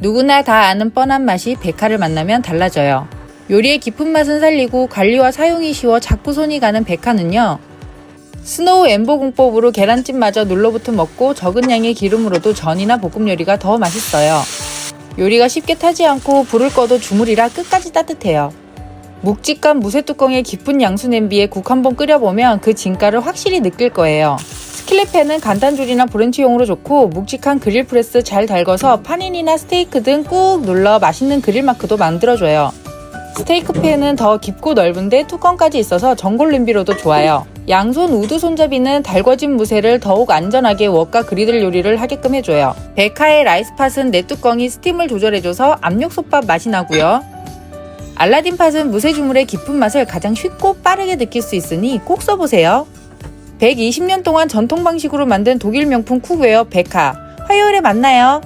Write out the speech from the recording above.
누구나 다 아는 뻔한 맛이 백화를 만나면 달라져요. 요리의 깊은 맛은 살리고 관리와 사용이 쉬워 자꾸 손이 가는 백화는요. 스노우 엠보 공법으로 계란찜마저 눌러붙은 먹고 적은 양의 기름으로도 전이나 볶음 요리가 더 맛있어요. 요리가 쉽게 타지 않고 불을 꺼도 주물이라 끝까지 따뜻해요. 묵직한 무쇠 뚜껑의 깊은 양수 냄비에 국 한번 끓여보면 그 진가를 확실히 느낄 거예요. 스킬렛팬은 간단조리나 브런치용으로 좋고 묵직한 그릴 프레스 잘 달궈서 파닌이나 스테이크 등 꾹 눌러 맛있는 그릴 마크도 만들어줘요. 스테이크 팬은 더 깊고 넓은데 뚜껑까지 있어서 전골 냄비로도 좋아요. 양손 우드 손잡이는 달궈진 무쇠를 더욱 안전하게 웍과 그리들 요리를 하게끔 해줘요. 베카의 라이스팟은 내 뚜껑이 스팀을 조절해줘서 압력솥밥 맛이 나고요. 알라딘 팟은 무쇠 주물의 깊은 맛을 가장 쉽고 빠르게 느낄 수 있으니 꼭 써보세요. 120년 동안 전통 방식으로 만든 독일 명품 쿡웨어 베카. 화요일에 만나요.